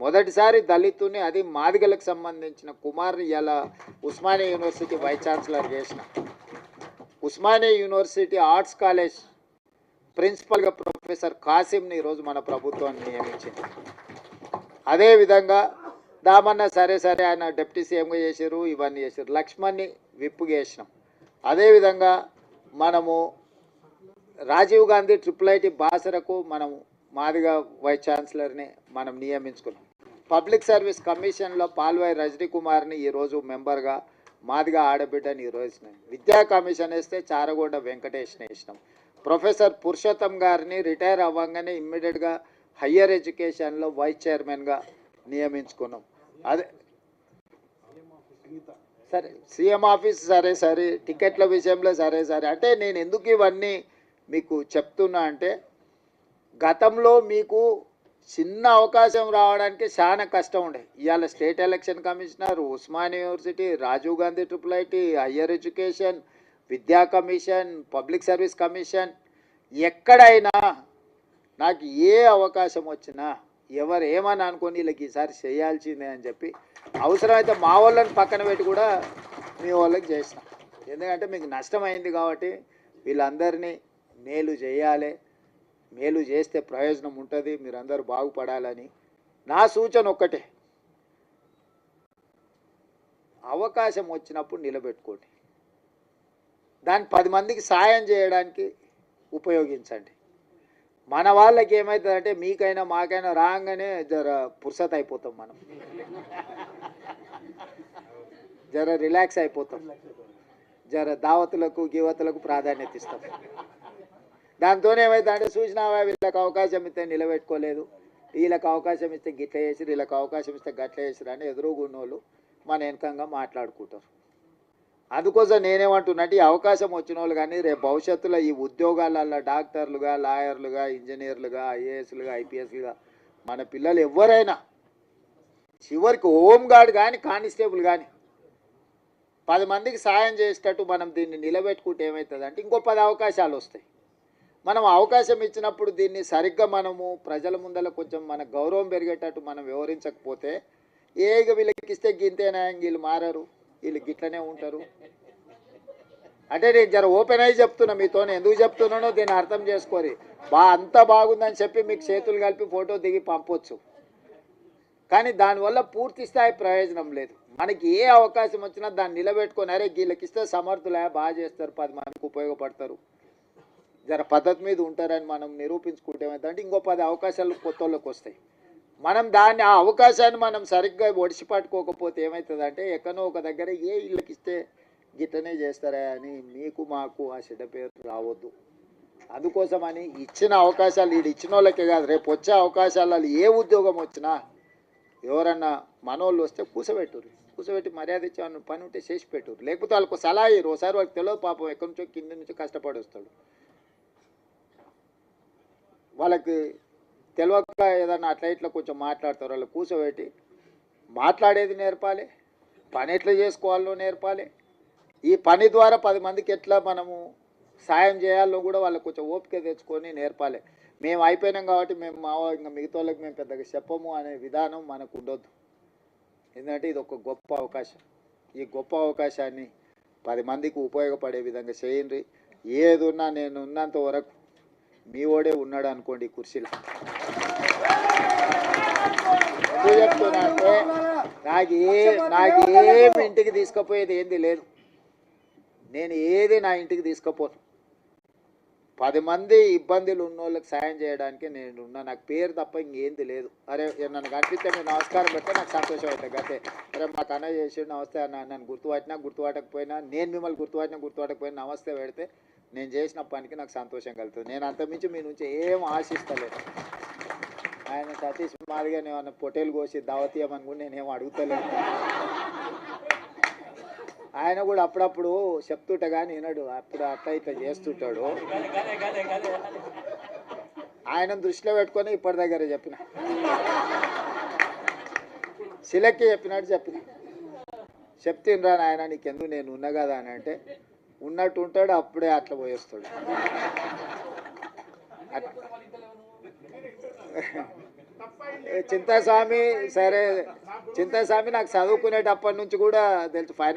మొదటిసారి దళితుని అది మాదిగలకు సంబంధించిన కుమార్ని ఇలా ఉస్మానియా యూనివర్సిటీ వైస్ ఛాన్సలర్ చేసిన. ఉస్మానియా యూనివర్సిటీ ఆర్ట్స్ కాలేజ్ ప్రిన్సిపల్గా ప్రొఫెసర్ కాసింని ఈరోజు మన ప్రభుత్వాన్ని నియమించింది. అదేవిధంగా దామన్న సరే సరే ఆయన డిప్యూటీ సీఎంగా చేశారు ఇవన్నీ చేశారు లక్ష్మణ్ని విప్పుగా చేసినాం. అదేవిధంగా మనము రాజీవ్ గాంధీ ట్రిపుల్ ఐటీ బాసరకు మనం మాదిగా వైస్ ఛాన్సలర్ని మనం నియమించుకున్నాం. పబ్లిక్ సర్వీస్ కమిషన్లో పాల్వాయి రజనీ కుమార్ని ఈరోజు మెంబర్గా మాదిగా ఆడబిడ్డని ఈరోజు విద్యా కమిషన్ వేస్తే చారగొండ వెంకటేష్ని వేసినాం. ప్రొఫెసర్ పురుషోత్తం గారిని రిటైర్ అవ్వగానే ఇమ్మీడియట్గా హయ్యర్ ఎడ్యుకేషన్లో వైస్ చైర్మన్గా నియమించుకున్నాం. అదే సరే సీఎం ఆఫీస్ సరే సరే టికెట్ల విషయంలో సరే సరే. అంటే నేను ఎందుకు ఇవన్నీ మీకు చెప్తున్నా అంటే గతంలో మీకు చిన్న అవకాశం రావడానికి చాలా కష్టం ఉండే. ఇవాళ state election commissioner Osman university Rajiv Gandhi triple IT higher education విద్యా కమిషన్ పబ్లిక్ సర్వీస్ కమిషన్. ఎక్కడైనా నాకు ఏ అవకాశం వచ్చినా ఎవరు ఏమని అనుకొని వీళ్ళకి ఈసారి చేయాల్సిందే అని చెప్పి అవసరమైతే మా వాళ్ళని పక్కన పెట్టి కూడా మీ వాళ్ళకి చేసిన ఎందుకంటే మీకు నష్టమైంది కాబట్టి వీళ్ళందరినీ మేలు చేయాలి. మేలు చేస్తే ప్రయోజనం ఉంటుంది మీరందరూ బాగుపడాలని. నా సూచన ఒక్కటే. అవకాశం వచ్చినప్పుడు నిలబెట్టుకోండి. దాన్ని పది మందికి సాయం చేయడానికి ఉపయోగించండి. మన వాళ్ళకి ఏమవుతుందంటే మీకైనా మాకైనా రాగానే జర పురుసత్ అయిపోతాం మనం. జర రిలాక్స్ అయిపోతాం. జర దావతులకు గీవతులకు ప్రాధాన్యత ఇస్తాం. దాంతో ఏమైందంటే చూసినావా వీళ్ళకి అవకాశం ఇస్తే నిలబెట్టుకోలేదు వీళ్ళకి అవకాశం ఇస్తే గిట్ల చేసిరు వీళ్ళకి అవకాశం ఇస్తే గట్ల చేసిరు అని ఎదురుగున్నోళ్ళు మన వెనకంగా మాట్లాడుకుంటారు. అందుకోసం నేనేమంటున్నట్టు ఈ అవకాశం వచ్చిన వాళ్ళు కానీ రేపు భవిష్యత్తులో ఈ ఉద్యోగాలల్లో డాక్టర్లుగా లాయర్లుగా ఇంజనీర్లుగా ఐఏఎస్లుగా ఐపీఎస్లుగా మన పిల్లలు ఎవరైనా చివరికి హోమ్ గార్డ్ కానీ కానిస్టేబుల్ కానీ పది మందికి సాయం చేసేటట్టు మనం దీన్ని నిలబెట్టుకుంటే ఏమవుతుందంటే ఇంకో పది అవకాశాలు వస్తాయి. మనం అవకాశం ఇచ్చినప్పుడు దీన్ని సరిగ్గా మనము ప్రజల ముందర కొంచెం మన గౌరవం పెరిగేటట్టు మనం వివరించకపోతే ఏగ వీళ్ళకి ఇస్తే గింతేనా వీళ్ళు మారరు వీళ్ళు గిట్లనే ఉంటారు. అంటే నేను జర ఓపెన్ అయ్యి చెప్తున్నా మీతో ఎందుకు చెప్తున్నానో దీన్ని అర్థం చేసుకోరి. బా అంత బాగుందని చెప్పి మీకు చేతులు కలిపి ఫోటో దిగి పంపొచ్చు. కానీ దానివల్ల పూర్తి స్థాయి ప్రయోజనం లేదు. మనకి ఏ అవకాశం వచ్చినా దాన్ని నిలబెట్టుకొని అరే వీళ్ళకిస్తే సమర్థులే బాగా చేస్తారు పది మందికి ఉపయోగపడతారు. జర పద్ధతి మీద ఉంటారని మనం నిరూపించుకుంటే ఏమైందంటే ఇంకో పది అవకాశాలు కొత్త వాళ్ళకి వస్తాయి. మనం దాన్ని ఆ అవకాశాన్ని మనం సరిగ్గా ఒడిసిపట్టుకోకపోతే ఏమవుతుందంటే ఎక్కడో ఒక దగ్గర ఏ ఇళ్ళకి ఇస్తే గిట్టనే చేస్తారా అని మీకు మాకు ఆ చెడ్డ పేరు రావద్దు. అందుకోసమని ఇచ్చిన అవకాశాలు వీడు ఇచ్చిన వాళ్ళకే కాదు రేపు వచ్చే అవకాశాలలో ఏ ఉద్యోగం వచ్చినా ఎవరన్నా మనోళ్ళు వస్తే కూసబెట్టుర్రు. కూసబెట్టి మర్యాద ఇచ్చే పని ఉంటే చేసి పెట్టురు లేకపోతే వాళ్ళకు సలహా ఇయ్యరు. ఒకసారి వాళ్ళకి తెలియదు పాపం ఎక్కడి నుంచో కింద నుంచి కష్టపడి వస్తాడు. వాళ్ళకి తెలియక ఏదన్నా అట్లా ఇట్లా కొంచెం మాట్లాడతారు వాళ్ళు కూర్చోబెట్టి మాట్లాడేది నేర్పాలి పని ఎట్లా చేసుకోవాలో నేర్పాలి. ఈ పని ద్వారా పది మందికి ఎట్లా మనము సాయం చేయాలో కూడా వాళ్ళకి కొంచెం ఓపిక తెచ్చుకొని నేర్పాలి. మేము అయిపోయినాం కాబట్టి మేము మా ఇంకా మిగతా వాళ్ళకి మేము పెద్దగా చెప్పము అనే విధానం మనకు ఉండొద్దు. ఎందుకంటే ఇది ఒక గొప్ప అవకాశం. ఈ గొప్ప అవకాశాన్ని పది మందికి ఉపయోగపడే విధంగా చేయండి. ఏదున్నా నేను ఉన్నంత వరకు మీ ఓడే ఉన్నాడు అనుకోండి కుర్చీలో. ఎందుకు చెప్తున్నా అంటే నాకు ఏ నాకు ఇంటికి తీసుకుపోయేది ఏంది లేదు. నేను ఏది నా ఇంటికి తీసుకుపోను. పది మంది ఇబ్బందులు ఉన్న వాళ్ళకి సాయం చేయడానికి నేను ఉన్నా. నాకు పేరు తప్ప ఇంకేంది లేదు. అరే నన్ను కనిపిస్తే మీరు నమస్కారం పెడితే నాకు సంతోషం అవుతుంది. గతే. అరే మా అన్న చేసి నమస్తే అన్న. నన్ను గుర్తుపట్టినా గుర్తుపట్టకపోయినా నేను మిమ్మల్ని గుర్తుపట్టినా గుర్తుపట్టకపోయినా నమస్తే పెడితే నేను చేసిన పనికి నాకు సంతోషం కలుగుతుంది. నేను అంతమించి మీ నుంచి ఏం ఆశిస్తలేదు. ఆయన సతీష్ మాదిగా నేను పొటేలు కోసి దావతీయమని కూడా నేనేం అడుగుతలేను ఆయన కూడా అప్పుడప్పుడు చెప్తుంటే కానీ వినడు. అప్పుడు అట్లా ఇట్లా చేస్తుంటాడు. ఆయన దృష్టిలో పెట్టుకొని ఇప్పటి దగ్గర చెప్పిన. శిలక్కి చెప్పినట్టు చెప్పిన. చెప్తినరా నాయన నీకెందుకు నేను ఉన్నా కదా అని అంటే ఉన్నట్టు ఉంటాడు అప్పుడే అట్లా పోయేస్తాడు. చింతాస్వామి సరే చింతాస్వామి నాకు చదువుకునేటప్పటి నుంచి కూడా తెలుసు ఫైన్